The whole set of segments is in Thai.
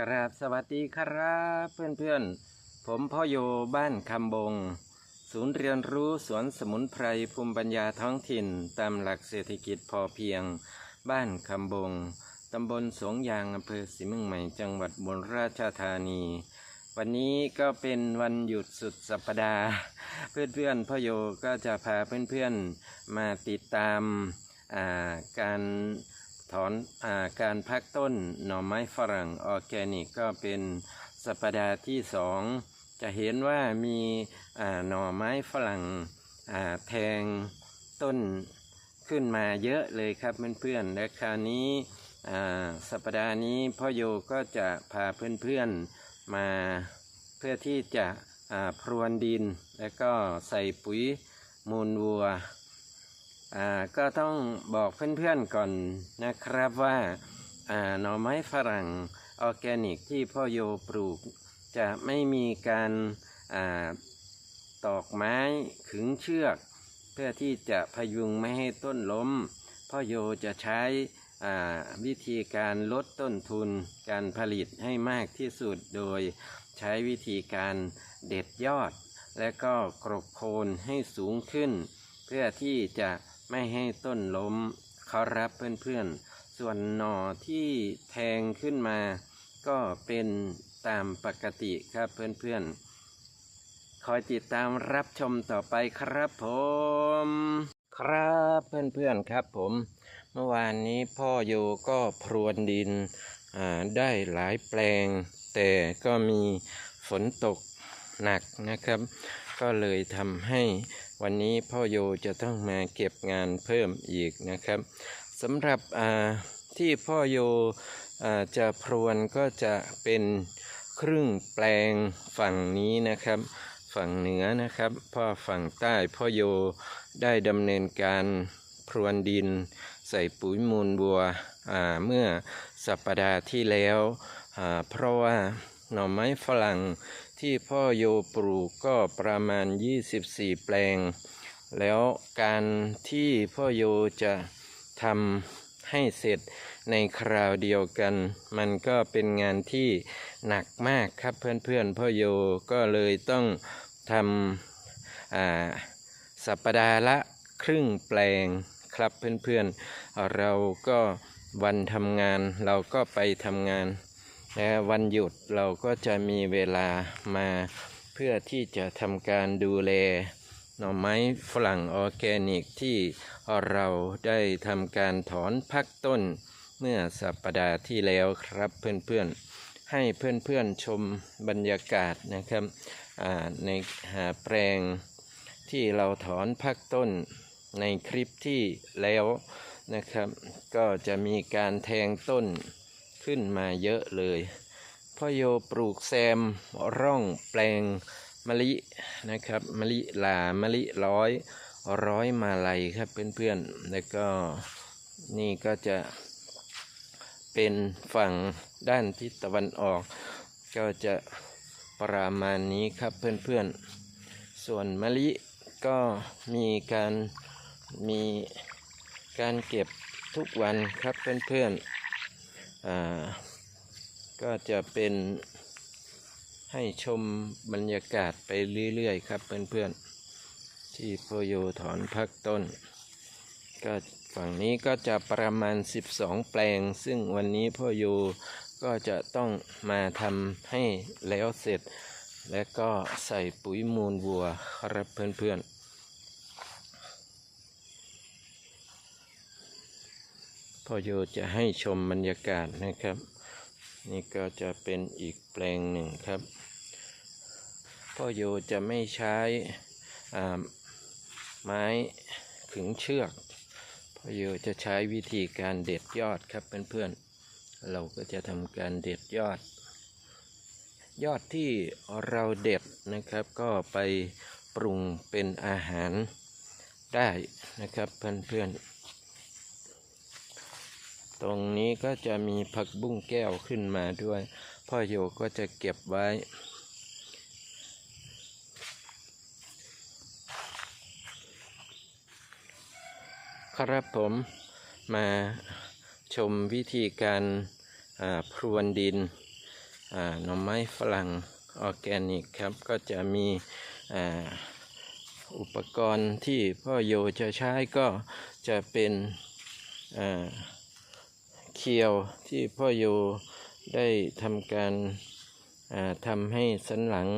กราบสวัสดีครับเพื่อนๆ ผมพ่อโยบ้านคำบง ศูนย์เรียนรู้สวนสมุนไพรภูมิปัญญาท้องถิ่น ตามหลักเศรษฐกิจพอเพียง บ้านคำบง ตำบลสงยางอำเภอศรีมืองใหม่จังหวัดบนราชธานี วันนี้ก็เป็นวันหยุดสุดสัปดาห์ เพื่อนๆพ่อโยก็จะพาเพื่อนๆมาติดตามาการ ถอนอาการพักต้นหน่อไม้ฝรั่งออร์แกนิกก็เป็นสัปดาห์ที่สองจะเห็นว่ามีหน่อไม้ฝรั่งแทงต้นขึ้นมาเยอะเลยครับเพื่อนๆและคราวนี้สัปดาห์นี้พ่อโยก็จะพาเพื่อนๆมาเพื่อที่จะพรวนดิน แล้วก็ใส่ปุ๋ยมูลวัว อ่าก็ต้องบอกเพื่อนๆก่อนนะครับว่าอ่าหน่อไม้ฝรั่งออร์แกนิกที่พ่อโยปลูก จะไม่มีการอ่าตอกไม้ขึงเชือก เพื่อที่จะพยุงไม่ให้ต้นล้ม พ่อโยจะใช้วิธีการลดต้นทุนการผลิตให้มากที่สุดโดยใช้วิธีการเด็ดยอด และก็กรบโคนให้สูงขึ้น เพื่อที่จะ ไม่ให้ต้นล้มเขารับเพื่อนๆ ส่วนหน่อที่แทงขึ้นมา ก็เป็นตามปกติครับเพื่อนๆ คอยติดตามรับชมต่อไปครับผม ครับเพื่อนๆครับผม เมื่อวานนี้พ่อโยก็พรวนดินได้หลายแปลง แต่ก็มีฝนตกหนักนะครับ ก็เลยทำให้ วันนี้พ่อโยจะต้องมาเก็บงานเพิ่มอีกนะครับสำหรับอ่าที่พ่อโยอ่าจะพรวนก็จะเป็นครึ่งแปลงฝั่งนี้นะครับ ฝั่งเหนือนะครับพ่อฝั่งใต้พ่อโยได้ดำเนินการพรวนดินใส่ปุ๋ยมูลบัวอ่าเมื่อสัปดาห์ที่แล้วอ่าเพราะว่าหน่อไม้ฝรั่ง ที่พ่อโยปลูกก็ประมาณ 24 แปลง แล้วการที่พ่อโยจะทำให้เสร็จในคราวเดียวกัน มันก็เป็นงานที่หนักมากครับเพื่อนๆ พ่อโยก็เลยต้องทำอ่าสัปดาห์ละครึ่งแปลงครับเพื่อนๆ เราก็วันทำงานเราก็ไปทำงาน และวันหยุดเราก็จะมีเวลามาเพื่อที่จะทำการดูแลหน่อไม้ฝรั่งออร์แกนิกที่เราได้ทำการถอนพักต้นเมื่อสัปดาห์ที่แล้วครับเพื่อนๆ ให้เพื่อนๆชมบรรยากาศนะครับในหาแปลงที่เราถอนพักต้นในคลิปที่แล้วนะครับ ก็จะมีการแทงต้น ขึ้นมาเยอะเลยพ่อโยปลูกแซมร่องแปลงมะลินะครับมะลิลามะลิร้อยร้อยมาลัยครับเพื่อนๆ แล้วก็นี่ก็จะเป็นฝั่งด้านทิศตะวันออก ก็จะประมาณนี้ครับเพื่อนๆ ส่วนมะลิก็มีการมีการเก็บทุกวันครับเพื่อนๆอ่า ก็จะเป็นให้ชมบรรยากาศไปเรื่อยๆครับเพื่อนๆ ที่โพโยถอนพักต้น ก็ฝั่งนี้ก็จะประมาณ 12 แปลง ซึ่งวันนี้พ่อโยก็จะต้องมาทำให้แล้วเสร็จ และก็ใส่ปุ๋ยมูลวัวครับเพื่อนๆ พ่อโยจะให้ชมบรรยากาศนะครับ นี่ก็จะเป็นอีกแปลงหนึ่งครับ พ่อโยจะไม่ใช้อ่าไม้ขึงเชือก พ่อโยจะใช้วิธีการเด็ดยอดครับเพื่อนๆ เราก็จะทำการเด็ดยอด ยอดที่เราเด็ดนะครับก็ไปปรุงเป็นอาหารได้นะครับเพื่อนๆ ตรงนี้ก็จะมีผักบุ้งแก้วขึ้นมาด้วย พ่อโยก็จะเก็บไว้ ครับผมมาชมวิธีการพรวนดินหน่อไม้ฝรั่งออร์แกนิกครับ ก็จะมีอ,อุปกรณ์ที่พ่อโยจะใช้ก็จะเป็นอ่า เคียวที่พ่อโยได้ทำการทำให้สันหลัง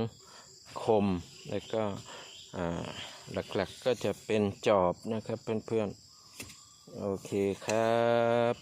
คม แล้วก็หลักๆก็จะเป็นจอบนะครับเพื่อนๆ โอเคครับ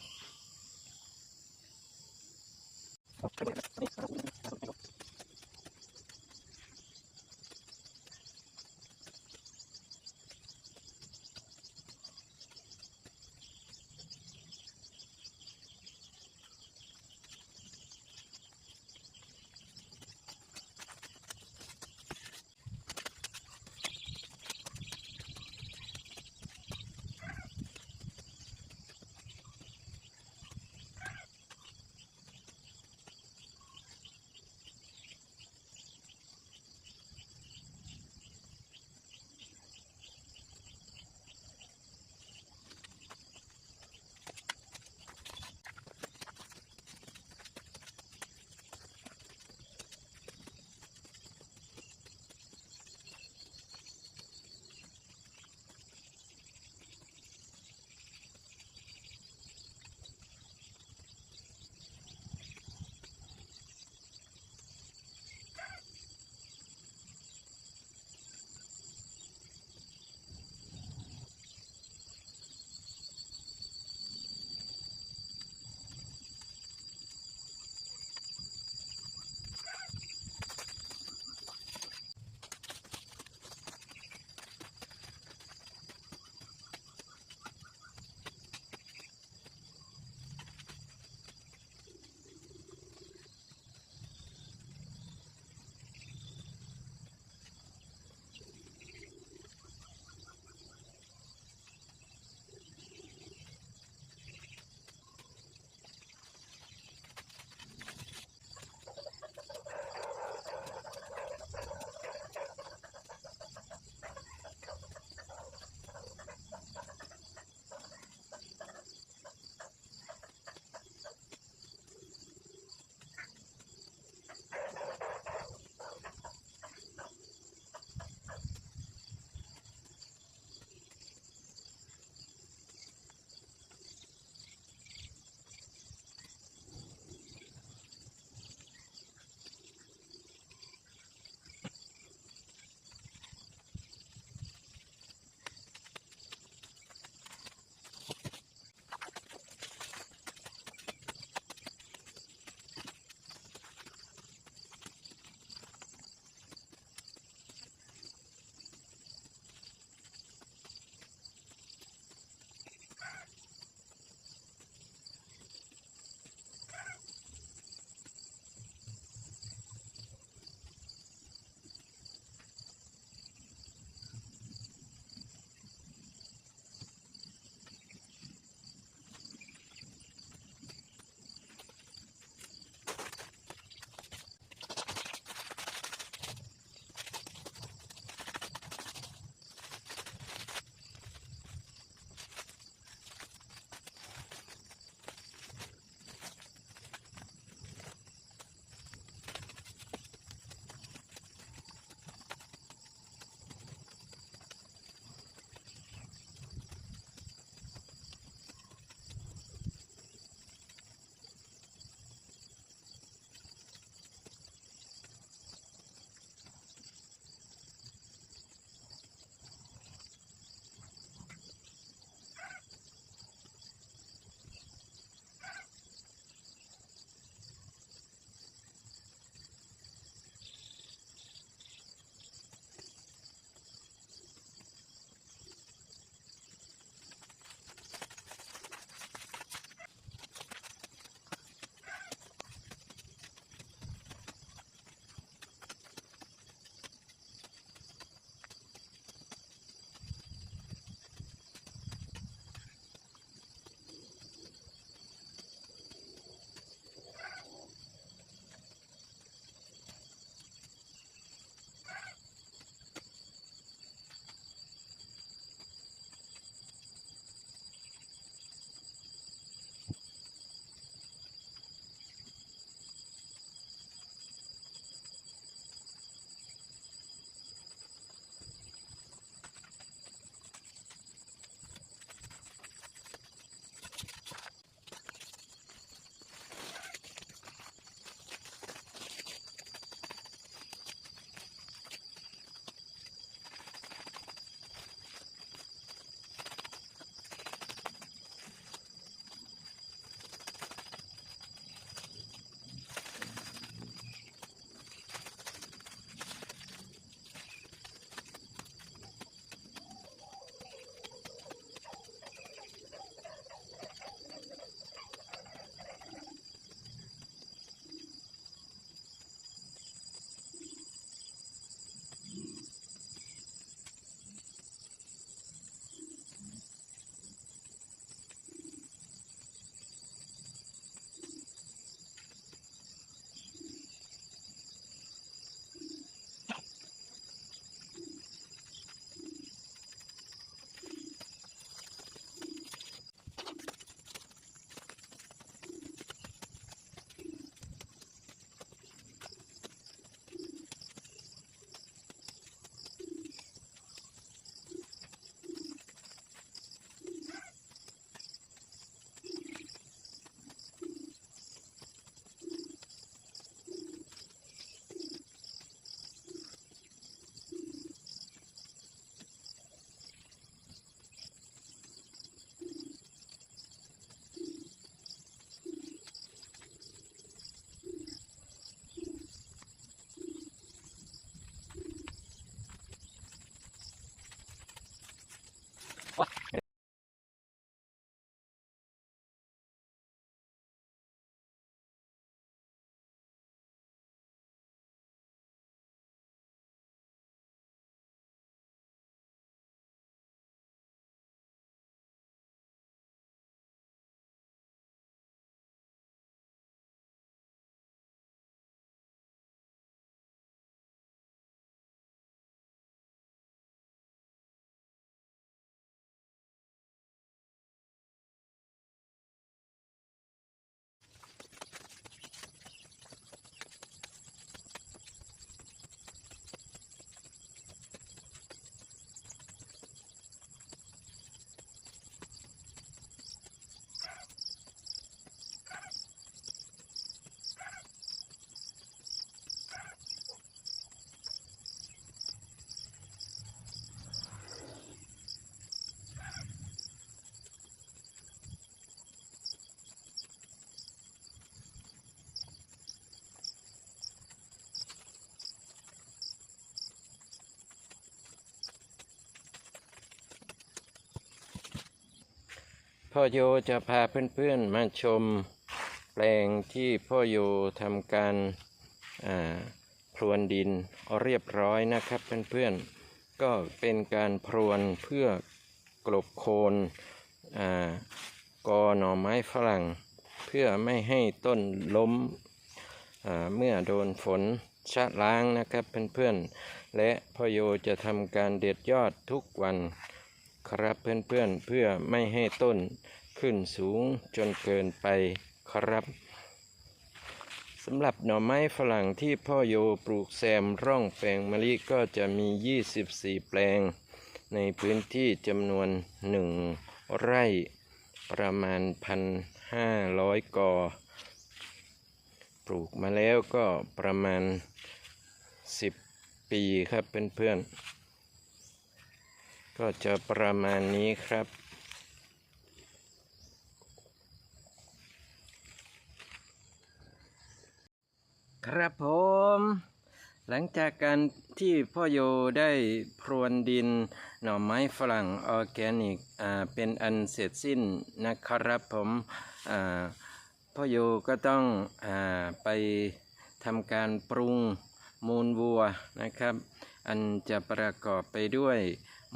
พ่อโยจะพาเพื่อนๆมาชมแปลงที่พ่อโยทำการพรวนดินเรียบร้อยนะครับเพื่อนๆ ก็เป็นการพรวนเพื่อกลบโคนกอหน่อไม้ฝรั่ง เพื่อไม่ให้ต้นล้มเมื่อโดนฝนชะล้างนะครับเพื่อนๆ และพ่อโยจะทำการเด็ดยอดทุกวัน ครับเพื่อนๆเพื่อไม่ให้ต้นขึ้นสูงจนเกินไปครับสำหรับหน่อไม้ฝรั่งที่พ่อโยปลูกแซมร่องแปลงมะลิก็จะมี 24 แปลง ในพื้นที่จำนวน 1 ไร่ประมาณ 1,500 กอ ปลูกมาแล้วก็ประมาณ 10 ปีครับเพื่อนๆ ก็จะประมาณนี้ครับ ครับผม หลังจากการที่พ่อโยได้พรวนดินหน่อไม้ฝรั่งออร์แกนิกเป็นอันเสร็จสิ้นนะครับผมพ่อโยก็ต้องอไปทำการปรุงมูลวัวนะครับ อันจะประกอบไปด้วย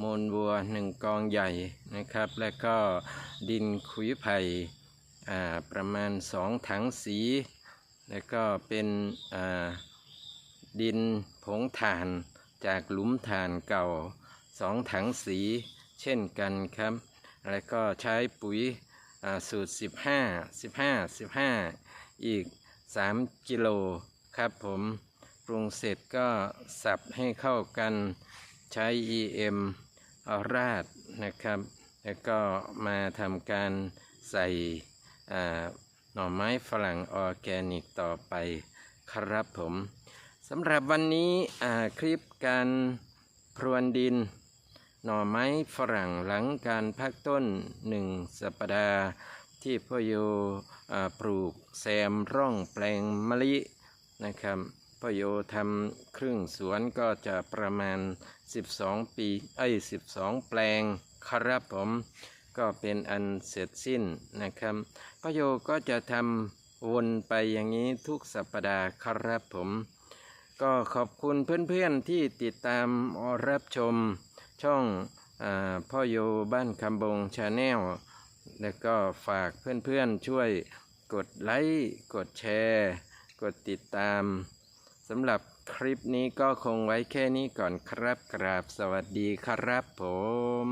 มูลวัวหนึ่งกองใหญ่นะครับ และก็ดินขุยไผ่ประมาณสองถังสี แล้วก็เป็นดินผงถ่านจากหลุมถ่านเก่าสองถังสีเช่นกันครับ แล้วก็ใช้ปุ๋ยอ่าสูตร 15 15 15 อีก 3 กิโลครับผมปรุงเสร็จก็สับให้เข้ากันใช้ EM เอา ราดนะครับ แล้วก็มาทำการใส่หน่อไม้ฝรั่งออร์แกนิกต่อไปครับผมสำหรับวันนี้คลิปการพรวนดิน หน่อไม้ฝรั่งหลังการพักต้นหนึ่งสัปดาห์ที่พ่อโยปลูกแซมร่องแปลงมะลินะครับ พ่อโยทำครึ่งสวนก็จะประมาณ 12 ปีไอ้12 แปลงครับผมก็เป็นอันเสร็จสิ้นนะครับประโยก็จะทำวนไปอย่างนี้ทุกสัปดาห์ครับผม ก็ขอบคุณเพื่อนๆที่ติดตามรับชมช่องอพ่อโยบ้านคำบงชาแนลแล้วก็ฝากเพื่อนๆช่วยกดไลค์ กดแชร์ กดติดตาม สำหรับคลิปนี้ก็คงไว้แค่นี้ก่อนครับกราบสวัสดีครับผม